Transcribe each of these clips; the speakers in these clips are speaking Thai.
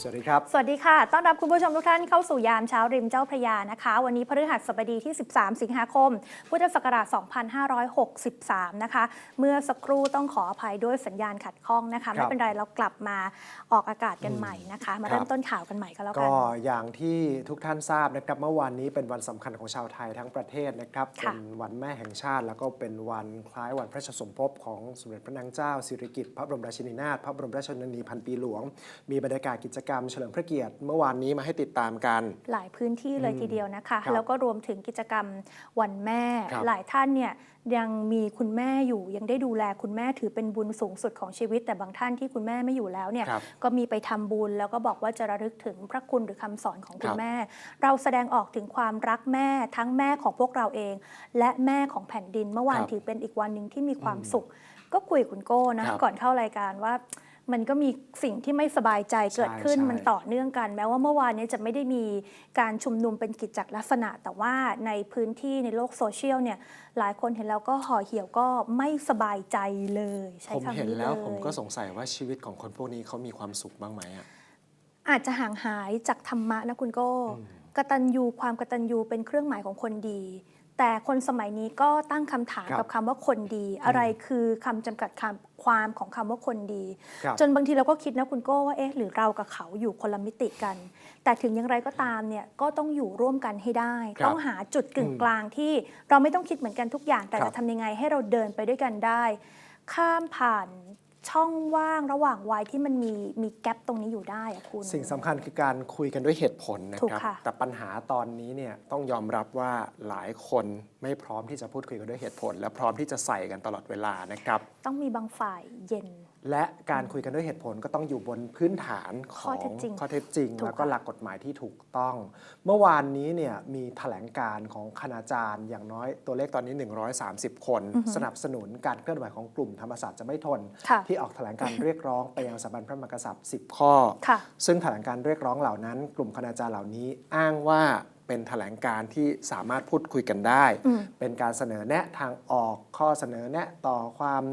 สวัสดีครับ สวัสดีค่ะ ต้อนรับคุณผู้ชมทุกท่านเข้าสู่ยามเช้าริมเจ้าพระยานะคะ วันนี้พฤหัสบดีที่ 13 สิงหาคม พุทธศักราช 2563 นะคะ เมื่อสักครู่ต้องขออภัยด้วยสัญญาณขัดข้องนะคะ ไม่เป็นไรเรากลับมาออกอากาศกันใหม่นะคะ มาเริ่คมรับต้นข่าวกันใหม่ก็แล้วกัก็นอย่างที่ทุกท่านทราบนะครับ เมื่อวานนี้เป็นวันสำคัญของชาวไทยทั้งประเทศนะครับค่ะเป็นวันแม่แห่งชาติ แล้วก็เป็นวันคล้ายวันพระราชสมภพของสมเด็จพระนางเจ้าสิริกิติ์พระบรมราชินีนาถ พระบรมราชชนนีพันปีหลวง มีบรรยากาศกิจกรรมเฉลิมพระเกียรติเมื่อวานนี้มาให้ติดตามกัน หลายพื้นที่เลยทีเดียวนะคะครับแล้วก็รวมถึงกิจกรรมวันแม่ครับหลายท่านเนี่ยยังมีคุณแม่อยู่ยังได้ดูแลคุณแม่ถือเป็นบุญสูงสุดของชีวิต แต่บางท่านที่คุณแม่ไม่อยู่แล้วเนี่ยครับก็มีไปทำบุญ แล้วก็บอกว่าจะระลึกถึงพระคุณหรือคำสอนของคุคณรับแม่ เราแสดงออกถึงความรักแม่ทั้งแม่ของพวกเราเอง และแม่ของแผ่นดิน เมื่อวานครับถือเป็นอีกวันหนึ่งที่มีความสุข ก็คุยกับคุณโก้นะครับก่อนเข้ารายการว่า มันก็มีสิ่งที่ไม่สบายใจเกิดขึ้นใช่มันต่อเนื่องกัน แม้ว่าเมื่อวานนี้จะไม่ได้มีการชุมนุมเป็นกิจจลักษณะ แต่ว่าในพื้นที่ในโลกโซเชียลเนี่ยหลายคนเห็นแล้วก็ห่อเหี่ยวก็ไม่สบายใจเลย ใช้ผมคำเห็นนี้เลแล้วยผมก็สงสัยว่าชีวิตของคนพวกนี้เขามีความสุขบ้างไหมอะอาจจะห่างหายจากธรรมะนะคุณโก้กตัญญูความกตัญญูเป็นเครื่องหมายของคนดี แต่คนสมัยนี้ก็ตั้งคำถามครับกับคำว่าคนดี อะไรคือคำจำกัดคำความของคำว่าคนดีครับจนบางทีเราก็คิดนะคุณโก้ว่าเอ๊ะหรือเรากับเขาอยู่คนละมิติกัน แต่ถึงอย่างไรก็ตามเนี่ยก็ต้องอยู่ร่วมกันให้ได้ครับต้องหาจุดกึ่งอืมกลางที่เราไม่ต้องคิดเหมือนกันทุกอย่าง แต่ครับจะทำยังไงให้เราเดินไปด้วยกันได้ ข้ามผ่าน ช่องว่างระหว่างวัยที่มันมีมีแกลบตรงนี้อยู่ได้อะคุณ สิ่งสำคัญคือการคุยกันด้วยเหตุผลนะถูกครับค่ะ แต่ปัญหาตอนนี้เนี่ยต้องยอมรับว่าหลายคนไม่พร้อมที่จะพูดคุยกันด้วยเหตุผล และพร้อมที่จะใส่กันตลอดเวลานะครับ ต้องมีบางฝ่ายเย็น และการคุยกันด้วยเหตุผลก็ต้องอยู่บนพื้นฐานขข้อองเท็จจริงข้อเท็จจริง ถูกแล้วก็ค่ะ หลักกฎหมายที่ถูกต้อง เมื่อวานนี้เนี่ยมีแถลงการของคณาจารย์อย่างน้อยตัวเลขตอนนี้ 130 คน สนับสนุนการเคลื่อนไหวของกลุ่มธรรมศาสตร์จะไม่ทน ค่ะ ที่ออกแถลงการเรียกร้องไปยังสถาบันพระมหากษัตริย์ 10 ข้อ ค่ะ ซึ่งแถลงการเรียกร้องเหล่านั้น กลุ่มคณาจารย์เหล่านี้อ้างว่าเป็นแถลงการที่สามารถพูดคุยกันได้ อืมเป็นการเสนอแนะทางออกข้อเสนอแนะต่อความ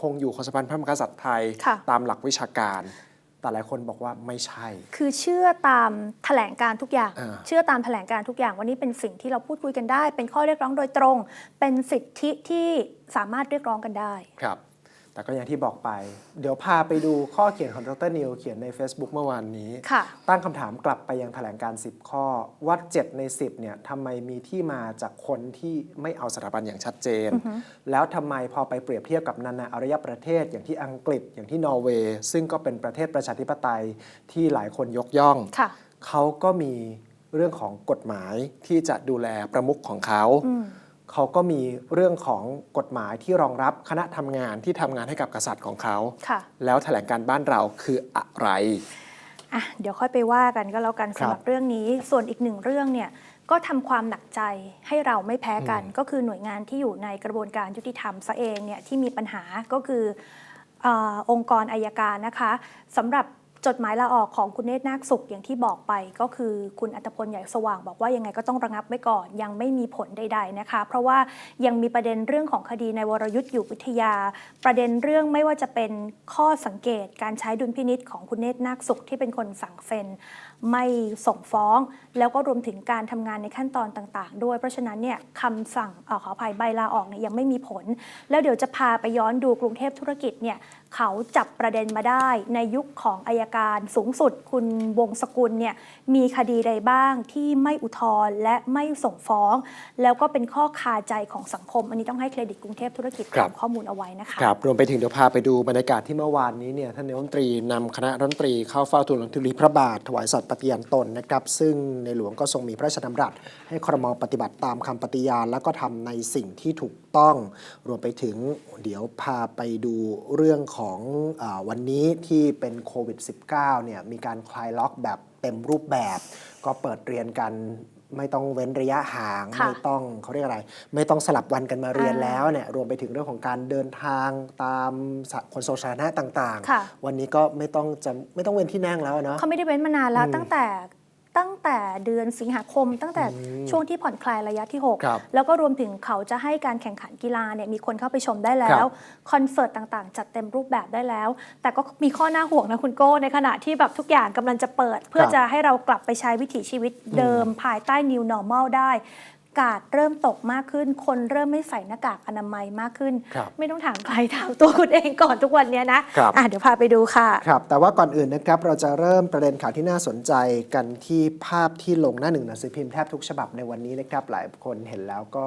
คงอยู่ของสถาบันพระมหากษัตริย์ไทย ค่ะ ตามหลักวิชาการ แต่หลายคนบอกว่าไม่ใช่ คือเชื่อตามแถลงการทุกอย่าง อ่า เชื่อตามแถลงการทุกอย่างวันนี้เป็นสิ่งที่เราพูดคุยกันได้ เป็นข้อเรียกร้องโดยตรง เป็นสิทธิที่สามารถเรียกร้องกันได้ ครับ แต่ก็อย่างที่บอกไป เดี๋ยวพาไปดูข้อเขียนของดรนิวเขียนใน Facebook เมื่อวานนี้ค่ะตั้งคำถามกลับไปยังแถลงการ 10 ข้อ ว่า 7 ใน 10เนี่ยทำไมมีที่มาจากคนที่ไม่เอาสถาบันอย่างชัดเจน แล้วทำไมพอไปเปรียบเทียบกับนานาอารยประเทศ อย่างที่อังกฤษอย่างที่นอร์เวย์ ซึ่งก็เป็นประเทศประชาธิปไตยที่หลายคนยกย่องค่ะเขาก็มีเรื่องของกฎหมายที่จะดูแลประมุขของเขาอืม เขาก็มีเรื่องของกฎหมายที่รองรับคณะทำงานที่ทำงานให้กับกษัตริย์ของเขา ค่ะ แล้วแถลงการบ้านเราคืออะไร อะเดี๋ยวค่อยไปว่ากันก็แล้วกันครับ สำหรับเรื่องนี้ ส่วนอีกหนึ่งเรื่องเนี่ยก็ทำความหนักใจให้เราไม่แพ้กัน ก็คือหน่วยงานที่อยู่ในกระบวนการยุติธรรมซะเองเนี่ยที่มีปัญหาก็คือเออองค์กรอายการนะคะสำหรับ จดหมายลาออกของคุณเนตรนาคสุขอย่างที่บอกไป ก็คือคุณอัตพลใหญ่สว่างบอกว่ายังไงก็ต้องระงับไว้ก่อน ยังไม่มีผลใด ๆนะคะ เพราะว่ายังมีประเด็นเรื่องของคดีในวรยุทธ์อยู่วิทยา ประเด็นเรื่องไม่ว่าจะเป็นข้อสังเกตการใช้ดุลพินิษของคุณเนตรนาคสุขที่เป็นคนสั่งเซ็นไม่ส่งฟ้อง แล้วก็รวมถึงการทำงานในขั้นตอนต่าง ๆ ด้วย เพราะฉะนั้นเนี่ยคำสั่งเออขออภัยใบลาออกเนี่ยยังไม่มีผล แล้วเดี๋ยวจะพาไปย้อนดูกรุงเทพธุรกิจเนี่ยเขาจับประเด็นมาได้ในยุคของอายการสูงสุด คุณวงศกุลเนี่ยมีคดีใดบ้างที่ไม่อุทธรณ์และไม่ส่งฟ้อง แล้วก็เป็นข้อคาใจของสังคม อันนี้ต้องให้เครดิตกรุงเทพธุรกิจครับทำข้อมูลเอาไว้นะคะครับรวมไปถึงเดี๋ยวพาไปดูบรรยากาศที่เมื่อวานนี้เนี่ยท่านนายกรัฐมนตรีนำคณะรัฐมนตรีเข้าเฝ้าทูลละทุลีพระบาทถวายสัตย์ปฏิญาณตนนะครับ ซึ่งในหลวงก็ทรงมีพระราชดำรัส ให้ครมปฏิบัติตามคำปฏิญาณ แล้วก็ทำในสิ่งที่ถูกต้อง รวมไปถึงเดี๋ยวพาไปดูเรื่องของอวันนี้ที่เป็นโควิด -19 เนี่ยมีการคลายล็อกแบบเต็มรูปแบบ ก็เปิดเรียนกัน ไม่ต้องเว้นระยะห่าง ค่ะ ไม่ต้องเขาเรียกอะไร ไม่ต้องสลับวันกันมาเรียนอ่าแล้วเนี่ยรวมไปถึงเรื่องของการเดินทางตามสะขนส่งสาธารณะต่างค่ะ ๆ วันนี้ก็ไม่ต้องจะไม่ต้องเว้นที่นั่งแล้วเนาะ เขาไม่ได้เว้นมานานแล้ว อืมตั้งแต่ ตั้งแต่เดือนสิงหาคม ตั้งแต่ช่วงที่ผ่อนคลายระยะที่ครับ6แล้วก็รวมถึงเขาจะให้การแข่งขันกีฬาเนี่ยมีคนเข้าไปชมได้แล้ครัวบคอนเสิร์ตต่างๆ จัดเต็มรูปแบบได้แล้ว แต่ก็มีข้อน่าห่วงนะคุณโก้ในขณะที่แบบทุกอย่างกำลังจะเปิด เพื่อครับจะให้เรากลับไปใช้วิถีชีวิตเดิมภายใต้ New Normal ได้ กาดเริ่มตกมากขึ้น คนเริ่มไม่ใส่หน้ากากอนามัยมากขึ้น ครับไม่ต้องถามใครถามตัวคุณเองก่อนทุกวันเนี้ยนะครับ อะเดี๋ยวพาไปดูค่ะ ครับ แต่ว่าก่อนอื่นนะครับ เราจะเริ่มประเด็นข่าวที่น่าสนใจกันที่ภาพที่ลงหน้าหนึ่งหนังสือพิมพ์แทบทุกฉบับในวันนี้นะครับ หลายคนเห็นแล้วก็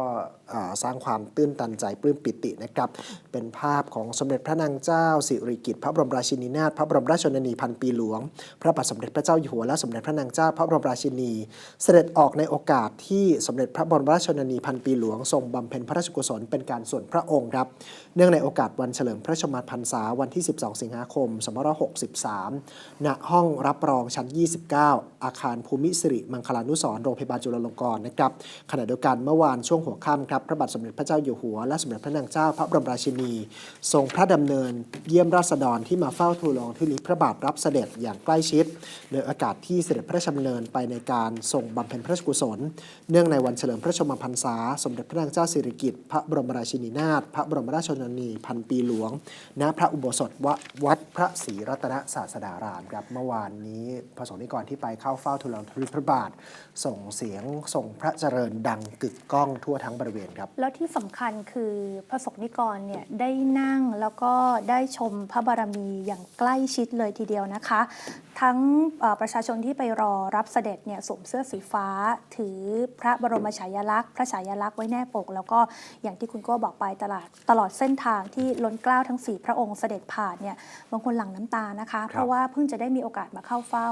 เอ่อสร้างความตื้นตันใจปลื้มปิตินะครับ เป็นภาพของสมเด็จพระนางเจ้า สิริกิติ์พระบรมราชินีนาถพระบรมราชชนนีพันปีหลวง พระบาทสมเด็จพระเจ้าอยู่หัวและสมเด็จพระนางเจ้า พระบรมราชินี เสด็จออกในโอกาสที่สมเด็จพระบรมราชชนนีพันปีหลวงทรงบำเพ็ญพระราชกุศลเป็นการส่วนพระองค์ครับ เนื่องในโอกาสวันเฉลิมพระชนมพรรษาวันที่ 12 สิงหาคม 2563 ณ ห้องรับรองชั้น 29 อาคารภูมิสิริมังคลานุสรโรงพยาบาลจุฬาลงกรณ์นะครับ ขณะเดียวกันเมื่อวานช่วงหัวค่ำครับ พระบาทสมเด็จพระเจ้าอยู่หัว และสมเด็จพระนางเจ้าพระบรมราชินี ทรงพระดำเนินเยี่ยมราษฎรที่มาเฝ้าทูลลงทุลีพระบาทรับเสด็จอย่างใกล้ชิดในโอกาสที่เสด็จพระราชดำเนินไปในการทรงบำเพ็ญพระราชกุศล เนื่องในวันเฉลิมพระระชมพรรษา สมเด็จพระนางเจ้าสิริกิติ์พระบรมราชินีนาถพระบรมราชชนนีพันปีหลวง ณพระอุโบสถววัดพระศรีรัตนศาสดารามครับเมื่อวานนี้พระสงฆ์นิกรที่ไปเข้าเฝ้าทูลละองธุลีพระบาท ส่งเสียงส่งพระเจริญดังกึกก้องทั่วทั้งบริเวณครับ แล้วที่สำคัญคือพระสงฆ์นิกรเนี่ยได้นั่งแล้วก็ได้ชมพระบารมีอย่างใกล้ชิดเลยทีเดียวนะคะ ทั้งเอ่อประชาชนที่ไปรอรับเสด็จเนี่ยสวมเสื้อสีฟ้า ถือพระบรมฉายาลักษณ์ พระฉายาลักษณ์ไว้แน่ปก แล้วก็อย่างที่คุณโก้บอกไปตลาดตลอดเส้นทางที่ล้นเกล้าทั้ง 4 พระองค์เสด็จผ่านเนี่ยบางคนหลั่งน้ำตานะคะ เพราะว่าเพิ่งจะได้มีโอกาสมาเข้าเฝ้า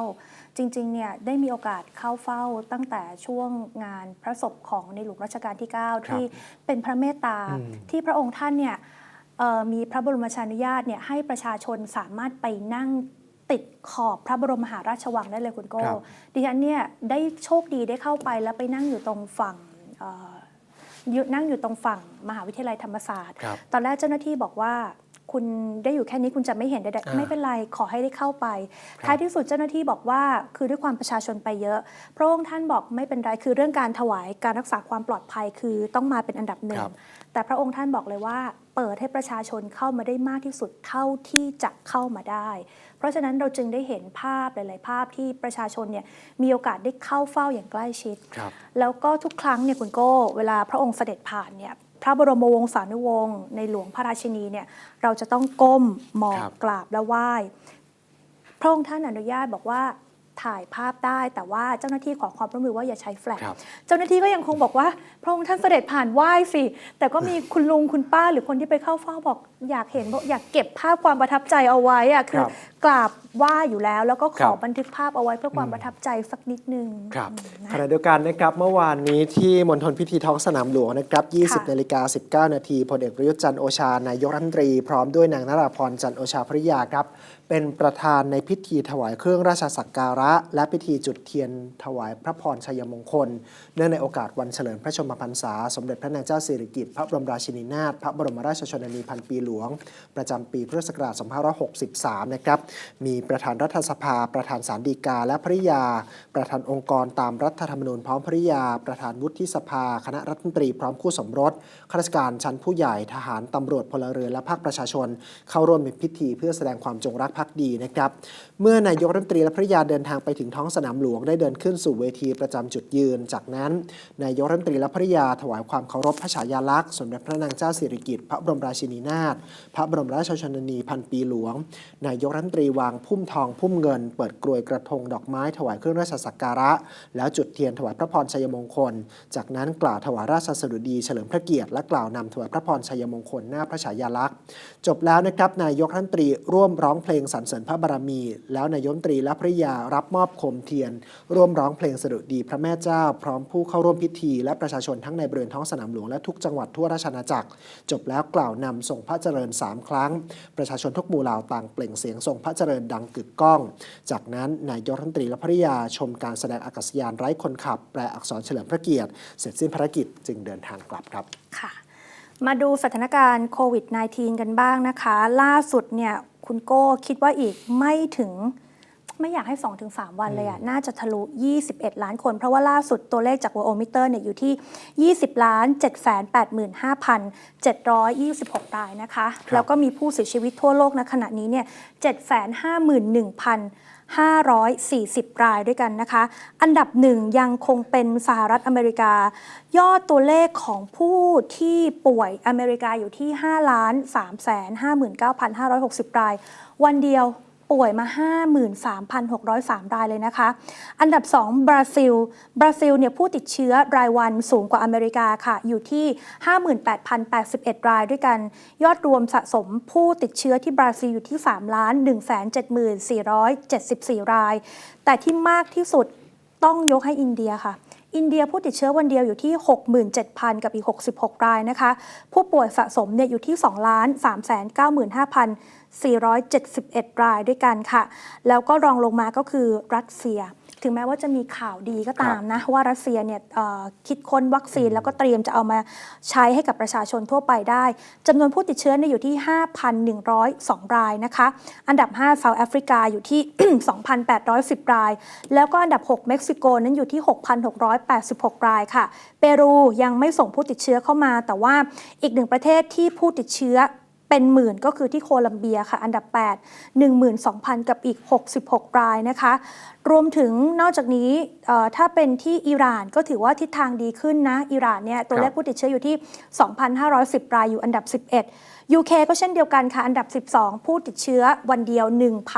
จริงๆเนี่ยได้มีโอกาสเข้าเฝ้าตั้งแต่ช่วงงานพระศพของในหลวงรัชกาลที่ 9 ที่เป็นพระเมตตาอืมที่พระองค์ท่านเนี่ยเอ่อมีพระบรมราชานุญาตเนี่ยให้ประชาชนสามารถไปนั่ง ติดขอบพระบรมมหาราชวังได้เลยคุณโก้ครับ ดิฉันเนี่ยได้โชคดีได้เข้าไปแล้วไปนั่งอยู่ตรงฝั่งเอ่ออยู่นั่งอยู่ตรงฝั่งมหาวิทยาลัยธรรมศาสตร์ ครับ ตอนแรกเจ้าหน้าที่บอกว่า คุณได้อยู่แค่นี้คุณจะไม่เห็นใดอ่าๆไม่เป็นไรขอให้ได้เข้าไป ครับท้ายที่สุดเจ้าหน้าที่บอกว่าคือด้วยความประชาชนไปเยอะ พระองค์ท่านบอกไม่เป็นไรคือเรื่องการถวายการรักษาความปลอดภัยคือต้องมาเป็นอันดับหนึ่คงรับ แต่พระองค์ท่านบอกเลยว่า เปิดให้ประชาชนเข้ามาได้มากที่สุดเท่าที่จะเข้ามาได้ เพราะฉะนั้นเราจึงได้เห็นภาพหลาย ๆ ภาพที่ประชาชนเนี่ยมีโอกาสได้เข้าเฝ้าอย่างใกล้ชิดครับแล้วก็ทุกครั้งเนี่ยคุณโก้เวลาพระองค์เสด็จผ่านเนี่ยพระบรมวงศานุวงศ์ในหลวงพระราชินีเนี่ยเราจะต้องก้มหมอครับบกราบและไหว้พระองค์ท่านอนุญาตบอกว่าถ่ายภาพได้แต่ว่าเจ้าหน้าที่ขอความร่วมมือว่าอย่าใช้แฟลชครับเจ้าหน้าที่ก็ยังคงบอกว่า พระองค์ท่านเสด็จผ่านไหว้สิ แต่ก็มีคุณลุงคุณป้าหรือคนที่ไปเข้าเฝ้าบอกอยากเห็นบอกอยากเก็บภาพความประทับใจเอาไว้อะคือครับกราบไหว้อยู่แล้ว แล้วก็ขครัอบบันทึกภาพเอาไว้เพื่อความประทับใจสักนิดนึงครับอืมนะขณะเดียวกันนะครับเมื่อวานนี้ที่มณฑลพิธีท้องสนามหลวงนะครับค่ะ20นาฬิกา19นาทีพลเอกประยุทธ์จันทร์โอชานายกรัฐมนตรี พร้อมด้วยนางนราพรจันทร์โอชาภริยาครับ เป็นประธานในพิธีถวายเครื่องราชสักการะ และพิธีจุดเทียนถวายพระพรชัยมงคล เนื่องในโอกาสวันเฉลิมพระชนมพรรษา สมเด็จพระนางเจ้าสิริกิติ์พระบรมราชินีนาถพระบรมราชชนนีพันปีหลวง ประจำปีพุทธศักราช 2563 นะครับ มีประธานรัฐสภา ประธานสารดีกา และภริยา ประธานองค์กรตามรัฐธรรมนูญพร้อมภริยา ประธานวุฒิสภา คณะรัฐมนตรีพร้อมคู่สมรส ข้าราชการชั้นผู้ใหญ่ ทหารตำรวจพลเรือน และภาคประชาชน เข้าร่วมในพิธีเพื่อแสดงความจงรักภักดีนะครับ เมื่อนายกรัฐมนตรีและภริยาเดินทางไปถึงท้องสนามหลวงได้เดินขึ้นสู่เวทีประจำจุดยืน จากนั้นนายกรัฐมนตรีและภริยาถวายความเคารพพระฉายาลักษณ์สมเด็จพระนางเจ้าสิริกิติ์พระบรมราชินีนาถพระบรมราชชนนีพันปีหลวง นายกรัฐมนตรีวางพุ่มทองพุ่มเงิน เปิดกรวยกระทงดอกไม้ถวายเครื่องราชสักการะ แล้วจุดเทียนถวายพระพรชัยมงคล จากนั้นกล่าวถวายราชสดุดีเฉลิมพระเกียรติและกล่าวนำถวายพระพรชัยมงคลหน้าพระฉายาลักษณ์จบแล้วนะครับนายกรัฐมนตรีร่วมร้องเพลงสรรเสริญพระบารมี แล้วนายกรัฐมนตรีและภริยารับมอบโคมเทียน ร่วมร้องเพลงสดุดีพระแม่เจ้า พร้อมผู้เข้าร่วมพิธี และประชาชนทั้งในบริเวณท้องสนามหลวงและทุกจังหวัดทั่วราชอาณาจักร จบแล้วกล่าวนำส่งพระเจริญสามครั้ง ประชาชนทุกหมู่เหล่าต่างเปล่งเสียงส่งพระเจริญดังกึกก้อง จากนั้นนายกรัฐมนตรีและภริยาชมการแสดงอากาศยานไร้คนขับ แปลอักษรเฉลิมพระเกียรติ เสร็จสิ้นภารกิจจึงเดินทางกลับครับค่ะมาดูสถานการณ์โควิด -19 กันบ้างนะคะ ล่าสุดเนี่ยคุณโก้คิดว่าอีกไม่ถึง ไม่อยากให้ 2-3 วันเลยอะน่าจะทะลุ 21 ล้านคน เพราะว่าล่าสุดตัวเลขจาก World Meter เนี่ยอยู่ที่ 20 ล้าน785,726 รายนะคะครับแล้วก็มีผู้เสียชีวิตทั่วโลกณขณะนี้เนี่ย751,540 รายด้วยกันนะคะ อันดับหนึ่งยังคงเป็นสหรัฐอเมริกา ยอดตัวเลขของผู้ที่ป่วยอเมริกาอยู่ที่5ล้าน3 59,560 ราย วันเดียว ป่วยมา 53,603 รายเลยนะคะ อันดับ 2 บราซิล บราซิลเนี่ยผู้ติดเชื้อรายวันสูงกว่าอเมริกาค่ะ อยู่ที่ 58,081 รายด้วยกัน ยอดรวมสะสมผู้ติดเชื้อที่บราซิลอยู่ที่3ล้าน1,74,474 ราย แต่ที่มากที่สุดต้องยกให้อินเดียค่ะอินเดียผู้ติดเชื้อวันเดียวอยู่ที่ 67,000 กับอีก 66 รายนะคะ ผู้ป่วยสะสมเนี่ยอยู่ที่ 2 3 9 5 0 0 471 รายด้วยกันค่ะ แล้วก็รองลงมาก็คือรัสเซีย ถึงแม้ว่าจะมีข่าวดีก็ตามนะ ว่ารัสเซียเนี่ยคิดค้นวัคซีนแล้วก็เตรียมจะเอามาใช้ให้กับประชาชนทั่วไปได้จำนวนผู้ติดเชื้อเนี่ยอยู่ที่ 5,102 รายนะคะ อันดับ5เซาท์แอฟริกาอยู่ที่ 2,810 ราย แล้วก็อันดับ 6 เม็กซิโกนั้นอยู่ที่ 6,686 รายค่ะ เปรูยังไม่ส่งผู้ติดเชื้อเข้ามา แต่ว่าอีกหนึ่งประเทศที่ผู้ติดเชื้อ เป็นหมื่นก็คือที่โคลัมเบียค่ะ อันดับ 8 12,000 กับอีก 66 รายนะคะ รวมถึงนอกจากนี้ถ้าเป็นที่อิหร่านก็ถือว่าทิศทางดีขึ้นนะ อิหร่านเนี่ยตัวเลขผู้ติดเชื้ออยู่ที่ 2,510 รายอยู่อันดับ 11 UK ก็เช่นเดียวกันค่ะ อันดับ 12 ผู้ติดเชื้อวันเดียว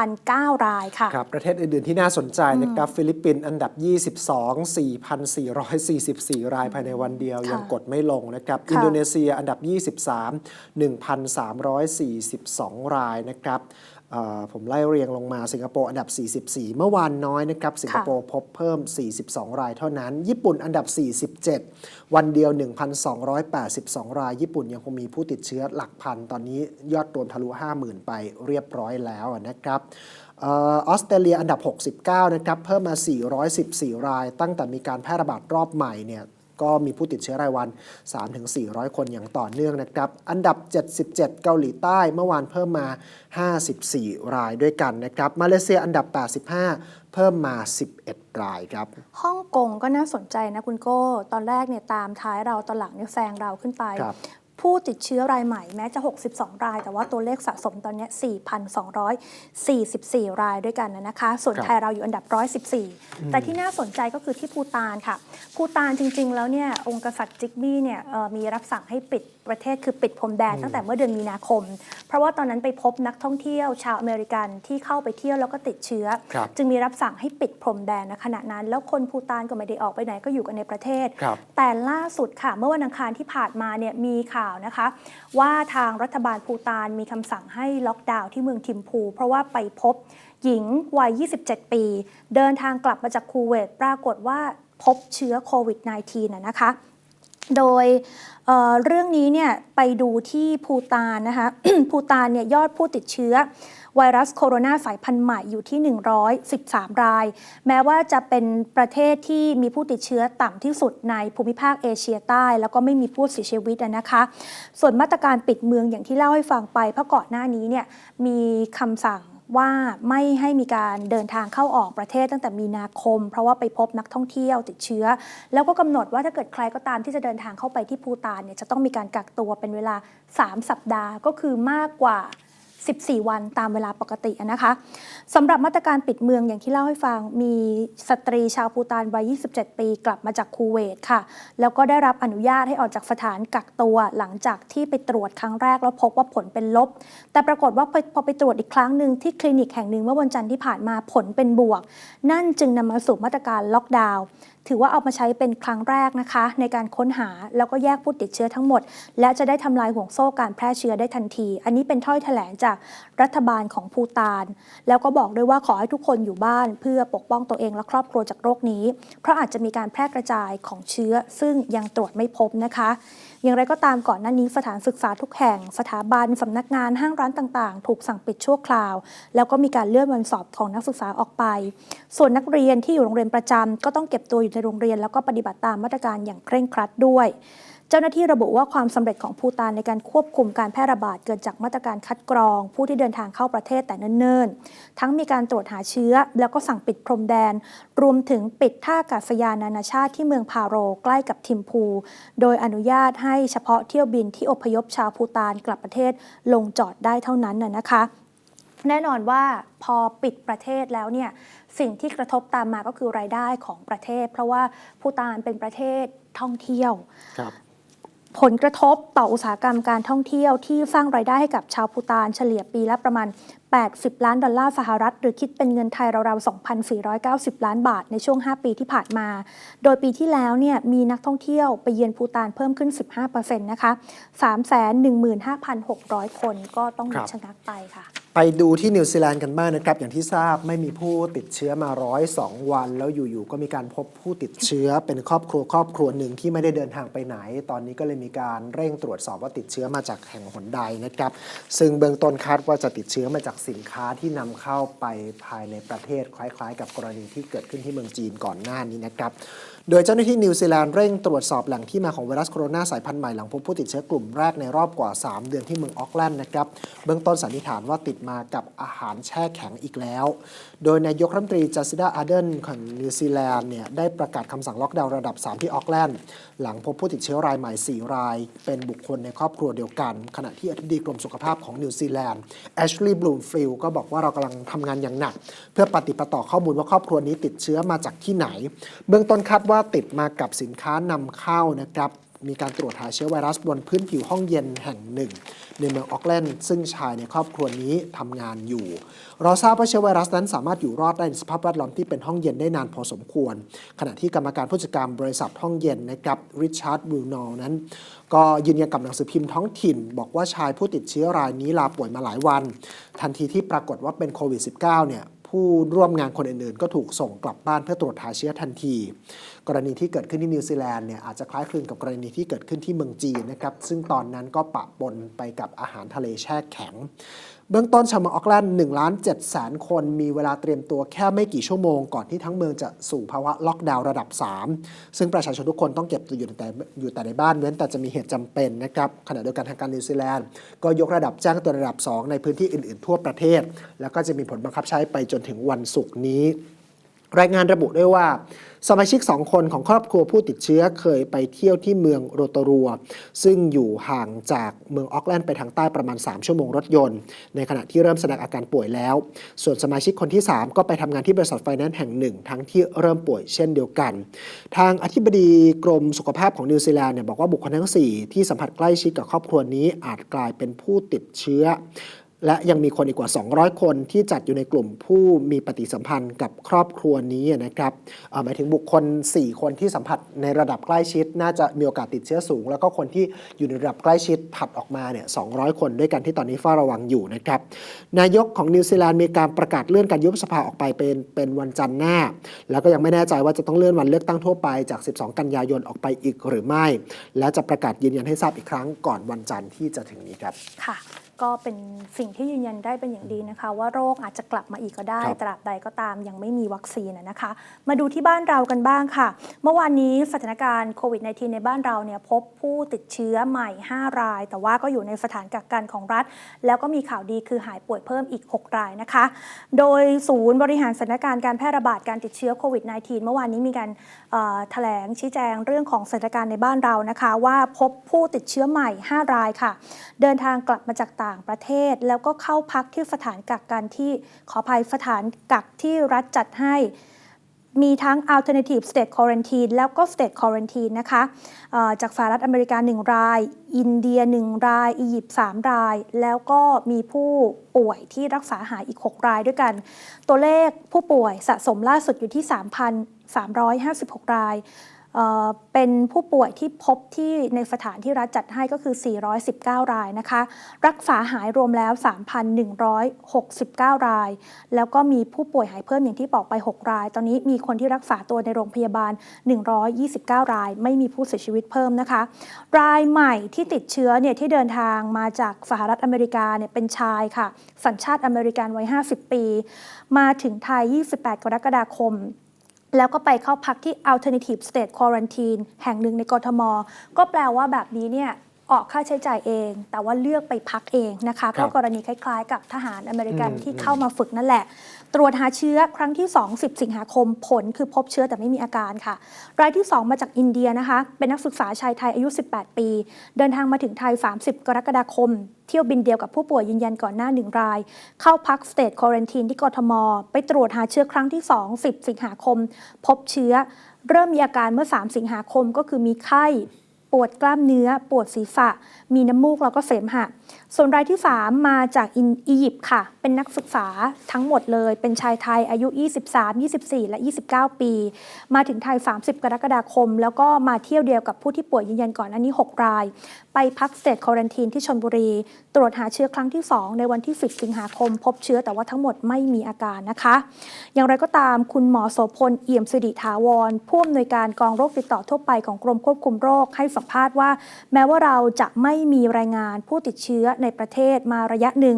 1,009 รายค่ะ ครับ ประเทศอื่นๆที่น่าสนใจนะครับฟิลิปปินส์อันดับ 22 4,444 รายภายในวันเดียวค่ะยังกดไม่ลงนะครับค่ะอินโดนีเซียอันดับ 23 1,342 รายนะครับเอ่อ ผมไล่เรียงลงมาสิงคโปร์อันดับ 44 เมื่อวานน้อยนะครับ สิงคโปร์พบเพิ่ม 42 รายเท่านั้น ญี่ปุ่นอันดับ 47 วันเดียว 1,282 ราย ญี่ปุ่นยังคงมีผู้ติดเชื้อหลักพัน ตอนนี้ยอดรวมทะลุ 50,000 ไปเรียบร้อยแล้วนะครับเออออสเตรเลียอันดับ 69 นะครับ เพิ่มมา 414 ราย ตั้งแต่มีการแพร่ระบาดรอบใหม่เนี่ย ก็มีผู้ติดเชื้อรายวัน 3-400 คนอย่างต่อเนื่องนะครับ อันดับ 77 เกาหลีใต้เมื่อวานเพิ่มมา 54 รายด้วยกันนะครับ มาเลเซียอันดับ 85 เพิ่มมา 11 รายครับ ฮ่องกงก็น่าสนใจนะคุณโก้ ตอนแรกเนี่ยตามท้ายเราตอนหลังเนี่ยแซงเราขึ้นไปครับ ผู้ติดเชื้อรายใหม่แม้จะ 62 ราย แต่ว่าตัวเลขสะสมตอนเนี้ย4,244 รายด้วยกันนะคะ ส่วนครับไทยเราอยู่อันดับ 114 แต่ที่น่าสนใจก็คือที่ภูตานค่ะ ภูตานจริงๆ แล้วเนี่ยองค์กษัตริย์จิกบี้เนี่ยเอ่อมีรับสั่งให้ปิด ประเทศคือปิดพรมแดนตั้งแต่เมื่อเดือนมีนาคม เพราะว่าตอนนั้นไปพบนักท่องเที่ยวชาวอเมริกันที่เข้าไปเที่ยวแล้วก็ติดเชื้อครับจึงมีรับสั่งให้ปิดพรมแดนณขณะนั้น แล้วคนภูตานก็ไม่ได้ออกไปไหนก็อยู่กันในประเทศครับแต่ล่าสุดค่ะ เมื่อวันอังคารที่ผ่านมาเนี่ยมีข่าวนะคะ ว่าทางรัฐบาลภูตานมีคำสั่งให้ล็อกดาวน์ที่เมืองทิมพู เพราะว่าไปพบหญิงวัย 27 ปี เดินทางกลับมาจากคูเวตปรากฏว่าพบเชื้อโควิด -19 นะนะคะ โดยเเรื่องนี้เนี่ยไปดูที่ภูตานนะคะ ภูตานเนี่ยยอดผู้ติดเชื้อ ไวรัสโคโรนาสายพันธุ์ใหม่อยู่ที่ 113 ราย แม้ว่าจะเป็นประเทศที่มีผู้ติดเชื้อต่ำที่สุดในภูมิภาคเอเชียใต้ แล้วก็ไม่มีผู้เสียชีวิตนะคะ ส่วนมาตรการปิดเมืองอย่างที่เล่าให้ฟังไปเพราะก่อนหน้านี้เนี่ยมีคำสั่ง ว่าไม่ให้มีการเดินทางเข้าออกประเทศตั้งแต่มีนาคม เพราะว่าไปพบนักท่องเที่ยวติดเชื้อ แล้วก็กำหนดว่าถ้าเกิดใครก็ตามที่จะเดินทางเข้าไปที่ภูตานเนี่ยจะต้องมีการกักตัวเป็นเวลา 3 สัปดาห์ก็คือมากกว่า 14 วันตามเวลาปกตินะคะสำหรับมาตรการปิดเมืองอย่างที่เล่าให้ฟัง มีสตรีชาวภูตานวัย 27 ปีกลับมาจากคูเวตค่ะ แล้วก็ได้รับอนุญาตให้ออกจากสถานกักตัวหลังจากที่ไปตรวจครั้งแรกแล้วพบว่าผลเป็นลบ แต่ปรากฏว่าพอพอไปตรวจอีกครั้งหนึ่งที่คลินิกแห่งหนึ่งเมื่อวันจันทร์ที่ผ่านมาผลเป็นบวก นั่นจึงนำมาสู่มาตรการล็อกดาวน์ถือว่าเอามาใช้เป็นครั้งแรกนะคะ ในการค้นหาแล้วก็แยกผู้ติดเชื้อทั้งหมด และจะได้ทำลายห่วงโซ่การแพร่เชื้อได้ทันที อันนี้เป็นถ้อยแถลงจากรัฐบาลของภูตาน แล้วก็บอกด้วยว่าขอให้ทุกคนอยู่บ้าน เพื่อปกป้องตัวเองและครอบครัวจากโรคนี้ เพราะอาจจะมีการแพร่กระจายของเชื้อ ซึ่งยังตรวจไม่พบนะคะอย่างไรก็ตามก่อนหน้านี้สถานศึกษาทุกแห่ง สถาบันสำนักงานห้างร้านต่างๆ ถูกสั่งปิดชั่วคราว แล้วก็มีการเลื่อนวันสอบของนักศึกษาออกไป ส่วนนักเรียนที่อยู่โรงเรียนประจำก็ต้องเก็บตัวอยู่ในโรงเรียน แล้วก็ปฏิบัติตามมาตรการอย่างเคร่งครัดด้วย เจ้าหน้าที่ระบุว่าความสำเร็จของภูตานในการควบคุมการแพร่ระบาดเกิดจากมาตรการคัดกรอง ผู้ที่เดินทางเข้าประเทศแต่เนิ่นๆ ทั้งมีการตรวจหาเชื้อ แล้วก็สั่งปิดพรมแดน รวมถึงปิดท่าอากาศยานนานาชาติที่เมืองพาโรใกล้กับทิมพู โดยอนุญาตให้เฉพาะเที่ยวบินที่อพยพชาวภูตานกลับประเทศลงจอดได้เท่านั้นน่ะนะคะแน่นอนว่าพอปิดประเทศแล้วเนี่ยสิ่งที่กระทบตามมาก็คือรายได้ของประเทศ เพราะว่าภูตานเป็นประเทศท่องเที่ยว ผลกระทบต่ออุตสาหกรรมการท่องเที่ยวที่สร้างรายได้ให้กับชาวภูตานเฉลี่ยปีละประมาณ 80 ล้านดอลลาร์สหรัฐ หรือคิดเป็นเงินไทยราวๆ 2,490 ล้านบาทในช่วง 5 ปีที่ผ่านมา โดยปีที่แล้วเนี่ยมีนักท่องเที่ยวไปเยือนภูตานเพิ่มขึ้น 15%นะคะ 315,600 คนก็ต้องหยุครัดบชะงักไปค่ะ ไปดูที่นิวซีแลนด์กันบ้างนะครับ อย่างที่ทราบไม่มีผู้ติดเชื้อมาร้อยสองวัน แล้วอยู่ๆก็มีการพบผู้ติดเชื้อเป็นครอบครัวครอบครัวหนึ่งที่ไม่ได้เดินทางไปไหน ตอนนี้ก็เลยมีการเร่งตรวจสอบว่าติดเชื้อมาจากแห่งหนใดนะครับ ซึ่งเบื้องต้นคาดว่าจะติดเชื้อมาจากสินค้าที่นำเข้าไปภายในประเทศคล้าย ๆ กับกรณีที่เกิดขึ้นที่เมืองจีนก่อนหน้านี้นะครับ โดยเจ้าหน้าที่นิวซีแลนด์เร่งตรวจสอบแหล่งที่มาของไวรัสโคโรนาสายพันธุ์ใหม่หลังพบผู้ติดเชื้อกลุ่มแรกในรอบกว่า 3 เดือนที่เมืองออกแลนด์นะครับ เบื้องต้นสันนิษฐานว่าติดมากับอาหารแช่แข็งอีกแล้ว โดยนายกรัฐมนตรีจัสซิดาอาร์เดนของนิวซีแลนด์เนี่ยได้ประกาศคำสั่งล็อกดาวน์ระดับ 3 ที่ออกแลนด์ หลังพบผู้ติดเชื้อรายใหม่ 4 ราย เป็นบุคคลในครอบครัวเดียวกัน ขณะที่อธิบดีกรมสุขภาพของนิวซีแลนด์แอชลีย์บลูมฟิลก็บอกว่าเรากำลังทำงานอย่างหนัก เพื่อปฏิปต่อข้อมูลว่าครอบครัวนี้ติดเชื้อมาจากที่ไหน เบื้องต้นคาดว่าาติดมากับสินค้านำเข้านะครับมีการตรวจหาเชื้อไวรัสบนพื้นผิวห้องเย็นแห่งหนึ่ง ในเมืองออกแลนด์ซึ่งชายในครอบครัวนี้ทำงานอยู่ เราทราบว่าเชื้อไวรัสนั้นสามารถอยู่รอดได้ในสภาพแวดล้อมที่เป็นห้องเย็นได้นานพอสมควร ขณะที่กรรมการผู้จัดการบริษัทห้องเย็นนะครับริชาร์ดวิลนอลนั้น ก็ยืนยันกับหนังสือพิมพ์ท้องถิ่น บอกว่าชายผู้ติดเชื้อรายนี้ลาป่วยมาหลายวัน ทันทีที่ปรากฏว่าเป็นโควิด -19 เนี่ย ผู้ร่วมงานคนอื่นๆ ก็ถูกส่งกลับบ้านเพื่อตรวจหาเชื้อทันที กรณีที่เกิดขึ้นที่นิวซีแลนด์เนี่ยอาจจะคล้ายคลึงกับกรณีที่เกิดขึ้นที่เมืองจีนนะครับซึ่งตอนนั้นก็ปะปนไปกับอาหารทะเลแช่แข็ง เบื้องต้นชาวเมืองออกแลนด์1ล้าน7แสนคนมีเวลาเตรียมตัวแค่ไม่กี่ชั่วโมงก่อนที่ทั้งเมืองจะสู่ภาวะล็อกดาวน์ระดับ 3 ซึ่งประชาชนทุกคนต้องเก็บตัวอยู่แต่อยู่แต่ในบ้านเว้นแต่จะมีเหตุจำเป็นนะครับขณะเดียวกันทางการนิวซีแลนด์ก็ยกระดับแจ้งเตือนระดับ 2 ในพื้นที่อื่น ๆ ทั่วประเทศ แล้วก็จะมีผลบังคับใช้ไปจนถึงวันศุกร์นี้ รายงานระบุด้วยว่า สมาชิกสองคนของครอบครัวผู้ติดเชื้อเคยไปเที่ยวที่เมืองโรตรัว ซึ่งอยู่ห่างจากเมืองออกแลนด์ไปทางใต้ประมาณ 3 ชั่วโมงรถยนต์ ในขณะที่เริ่มแสดงอาการป่วยแล้ว ส่วนสมาชิกคนที่ 3 ก็ไปทำงานที่บริษัทไฟแนนซ์แห่งหนึ่ง ทั้งที่เริ่มป่วยเช่นเดียวกัน ทางอธิบดีกรมสุขภาพของนิวซีแลนด์เนี่ยบอกว่าบุคคลทั้ง 4 ที่สัมผัสใกล้ชิดกับครอบครัวนี้อาจกลายเป็นผู้ติดเชื้อ และยังมีคนอีกกว่า 200 คนที่จัดอยู่ในกลุ่มผู้มีปฏิสัมพันธ์กับครอบครัวนี้นะครับหมายถึงบุคคล 4 คนที่สัมผัสในระดับใกล้ชิด น่าจะมีโอกาสติดเชื้อสูง แล้วก็คนที่อยู่ในระดับใกล้ชิดถัดออกมาเนี่ย 200 คนด้วยกันที่ตอนนี้เฝ้าระวังอยู่นะครับ นายกของนิวซีแลนด์มีการประกาศเลื่อนการยุบสภาออกไปเป็นเป็นวันจันทร์หน้า แล้วก็ยังไม่แน่ใจว่าจะต้องเลื่อนวันเลือกตั้งทั่วไปจาก 12 กันยายนออกไปอีกหรือไม่ และจะประกาศยืนยันให้ทราบอีกครั้งก่อนวันจันทร์ที่จะถึงนี้ครับ ค่ะ ก็เป็นสิ่งที่ยืนยันได้เป็นอย่างดีนะคะ ว่าโรคอาจจะกลับมาอีกก็ได้ครับตราบใดก็ตามยังไม่มีวัคซีนอะนะคะ มาดูที่บ้านเรากันบ้างค่ะ เมื่อวานนี้สถานการณ์โควิด -19 ในบ้านเราเนี่ยพบผู้ติดเชื้อใหม่ 5 ราย แต่ว่าก็อยู่ในสถานกักกันของรัฐ แล้วก็มีข่าวดีคือหายป่วยเพิ่มอีก 6 รายนะคะ โดยศูนย์บริหารสถานการณ์การแพร่ระบาดการติดเชื้อโควิด -19 เมื่อวานนี้มีการเอ่อแถลงชี้แจงเรื่องของสถานการณ์ในบ้านเรานะคะ ว่าพบผู้ติดเชื้อใหม่ 5 รายค่ะ เดินทางกลับมาจากต่างประเทศแล้วก็เข้าพักที่สถานกักกันที่ขออภัยสถานกักที่รัฐจัดให้มีทั้ง alternative state quarantine แล้วก็ state quarantine นะคะจากสหรัฐอเมริกา 1 ราย อินเดีย 1 ราย อียิปต์ 3 ราย แล้วก็มีผู้ป่วยที่รักษาหายอีก 6 รายด้วยกัน ตัวเลขผู้ป่วยสะสมล่าสุดอยู่ที่ 3,356 ราย เป็นผู้ป่วยที่พบที่ในสถานที่รัฐจัดให้ก็คือ 419 รายนะคะ รักษาหายรวมแล้ว 3,169 ราย แล้วก็มีผู้ป่วยหายเพิ่มอย่างที่บอกไป 6 ราย ตอนนี้มีคนที่รักษาตัวในโรงพยาบาล 129 ราย ไม่มีผู้เสียชีวิตเพิ่มนะคะ รายใหม่ที่ติดเชื้อเนี่ยที่เดินทางมาจากสหรัฐอเมริกาเนี่ยเป็นชายค่ะ สัญชาติอเมริกันวัย 50 ปี มาถึงไทย 28 กรกฎาคม แล้วก็ไปเข้าพักที่ alternative state quarantine แห่งหนึ่งในกทม ก็แปลว่าแบบนี้เนี่ย ออกค่าใช้จ่ายเอง แต่ว่าเลือกไปพักเองนะคะครัก็บกรณีคล้ายๆ กับทหารอเมริกันอืมที่เข้ามาฝึกนั่นแหละ ตรวจหาเชื้อครั้งที่ 2 10 สิงหาคมผลคือพบเชื้อแต่ไม่มีอาการค่ะ รายที่ 2 มาจากอินเดียนะคะ เป็นนักศึกษาชายไทยอายุ 18 ปี เดินทางมาถึงไทย 30 กรกฎาคม เที่ยวบินเดียวกับผู้ป่วยยืนยันก่อนหน้า1ราย เข้าพักสเต e ควอ r ร n ทีนที่กทม ไปตรวจหาเชื้อครั้งที่ 2 10 สิงหาคม พบเชื้อเริ่มมีอาการเมื่อ 3 สิงหาคมก็คือมีไข้ ปวดกล้ามเนื้อ ปวดศีรษะ มีน้ำมูกแล้วก็เสมหะ ส่วนรายที่ 3 มาจากอียิปต์ค่ะ เป็นนักศึกษาทั้งหมดเลย เป็นชายไทยอายุ 23 24 และ 29 ปี มาถึงไทย 30 กรกฎาคม แล้วก็มาเที่ยวเดียวกับผู้ที่ป่วยยืนยันก่อนอันนี้ 6 ราย ไปพักเสเตทควอ r ร n ทีนที่ชนบุรี ตรวจหาเชื้อครั้งที่ 2 ในวันที่ 10 สิงหาคม พบเชื้อแต่ว่าทั้งหมดไม่มีอาการนะคะ อย่างไรก็ตามคุณหมอโสพลเอี่ยมสิริถาวรผู้อำนวยการกองโรคติดต่อทั่วไปของกรมควบคุมโรคให้สัมภาษณ์ว่า แม้ว่าเราจะไม่มีรายงานผู้ติดเชื้อในประเทศมาระยะหนึ่ง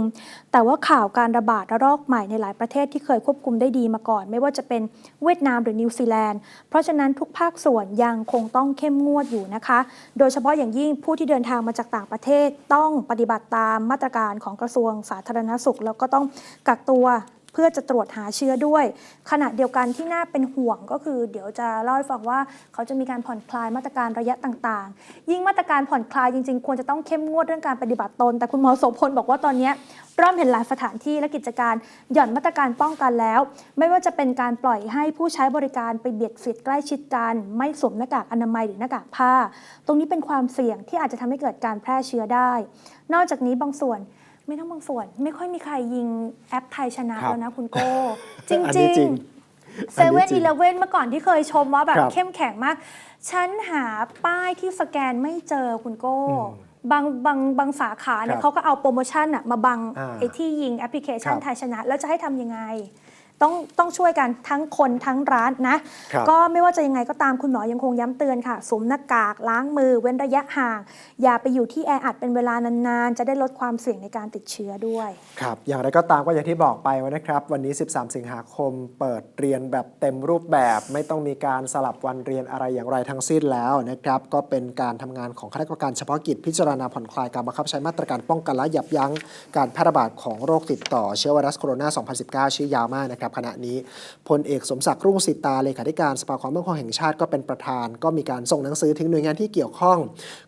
แต่ว่าข่าวการระบาดระลอกใหม่ในหลายประเทศที่เคยควบคุมได้ดีมาก่อน ไม่ว่าจะเป็นเวียดนามหรือนิวซีแลนด์ เพราะฉะนั้นทุกภาคส่วนยังคงต้องเข้มงวดอยู่นะคะ โดยเฉพาะอย่างยิ่งผู้ที่เดินทางมาจากต่างประเทศต้องปฏิบัติตามมาตรการของกระทรวงสาธารณสุข แล้วก็ต้องกักตัว เพื่อจะตรวจหาเชื้อด้วย ขณะเดียวกันที่น่าเป็นห่วงก็คือ เดี๋ยวจะเล่าให้ฟังว่าเขาจะมีการผ่อนคลายมาตรการระยะต่างๆ ยิ่งมาตรการผ่อนคลายจริง ๆ ควรจะต้องเข้มงวดเรื่องการปฏิบัติตน แต่คุณหมอโสพลบอกว่าตอนนี้เริ่มเห็นหลายสถานที่และกิจการหย่อนมาตรการป้องกันแล้ว ไม่ว่าจะเป็นการปล่อยให้ผู้ใช้บริการไปเบียดเสียดใกล้ชิดกันไม่สวมหน้ากากอนามัยหรือหน้ากากผ้า ตรงนี้เป็นความเสี่ยงที่อาจจะทำให้เกิดการแพร่เชื้อได้ นอกจากนี้บางส่วน ไม่ต้องบางส่วน ไม่ค่อยมีใครยิงแอปไทยชนะครับแล้วนะคุณโก้ จริงอันจนี้ริจริงงเซเว่นอีเลฟเว่นเมื่อก่อนที่เคยชมว่าแบบครับเข้มแข็งมาก ฉันหาป้ายที่สแกนไม่เจอคุณโก้อืมบางบางบางสาขาเนี่ครัยบเขาก็เอาโปรโมชั่นอะมาบังอ่าไอ้ที่ยิงแอปพลิเคชันครับไทยชนะ แล้วจะให้ทำยังไง ต้องต้องช่วยกันทั้งคนทั้งร้านนะครับก็ไม่ว่าจะยังไงก็ตามคุณหมอยังคงย้ำเตือนค่ะสวมหน้ากากล้างมือเว้นระยะห่าง อย่าไปอยู่ที่แออัดเป็นเวลานานๆ จะได้ลดความเสี่ยงในการติดเชื้อด้วย ครับ อย่างไรก็ตามก็อย่างที่บอกไปว่านะครับ วันนี้ 13 สิงหาคมเปิดเรียนแบบเต็มรูปแบบ ไม่ต้องมีการสลับวันเรียนอะไรอย่างไรทั้งสิ้นแล้วนะครับ ก็เป็นการทำงานของคณะกรรมการเฉพาะกิจพิจารณาผ่อนคลายการบังคับใช้มาตรการป้องกันและยับยั้งการแพร่ระบาดของโรคติดต่อเชื้อไวรัสโคโรนา 2019 ชื่อยาวมากนะครับขณะนี้พลเอกสมศักดิ์รุ่งสิตาเลขาธิการสภาความมั่นคงแห่งชาติก็เป็นประธาน ก็มีการส่งหนังสือถึงหน่วยงานที่เกี่ยวข้อง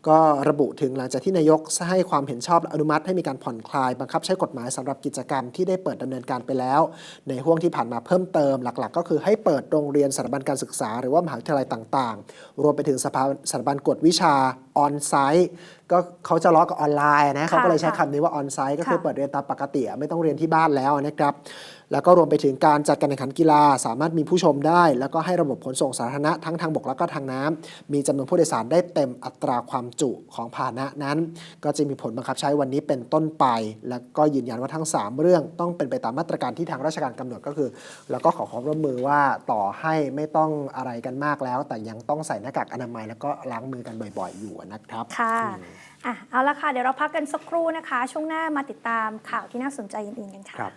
ก็ระบุถึงหลังจากที่นายกให้ความเห็นชอบและอนุมัติให้มีการผ่อนคลายบังคับใช้กฎหมายสำหรับกิจกรรมที่ได้เปิดดำเนินการไปแล้ว ในห่วงที่ผ่านมาเพิ่มเติมหลัก ๆ ก็คือให้เปิดโรงเรียนสถาบันการศึกษา หรือว่ามหาวิทยาลัยต่าง ๆ รวมไปถึงสภาสถาบันกวดวิชา ออนไซต์ก็เขาจะล้อกับออนไลน์นะเขาก็เลยใช้คำนี้ว่าออนไซต์ก็คือค่ะเปิดเรียนตามปกติอะไม่ต้องเรียนที่บ้านแล้วนะครับแล้วก็รวมไปถึงการจัดการแข่งขันกีฬา สามารถมีผู้ชมได้ แล้วก็ให้ระบบขนส่งสาธารณะทั้งทางบกแล้วก็ทางน้ำมีจำนวนผู้โดยสารได้เต็มอัตราความจุของพาหนะนั้น ก็จะมีผลบังคับใช้วันนี้เป็นต้นไป แล้วก็ยืนยันว่าทั้ง 3 เรื่องต้องเป็นไปตามมาตรการที่ทางราชการกำหนดก็คือ แล้วก็ขอความร่วมมือว่าต่อให้ไม่ต้องอะไรกันมากแล้ว แต่ยังต้องใส่หน้ากากอนามัยแล้วก็ล้างมือกันบ่อยๆอยู่นะครับค่ะอืมอะเอาละค่ะ เดี๋ยวเราพักกันสักครู่นะคะ ช่วงหน้ามาติดตามข่าวที่น่าสนใจอื่นๆกันค่ะครับ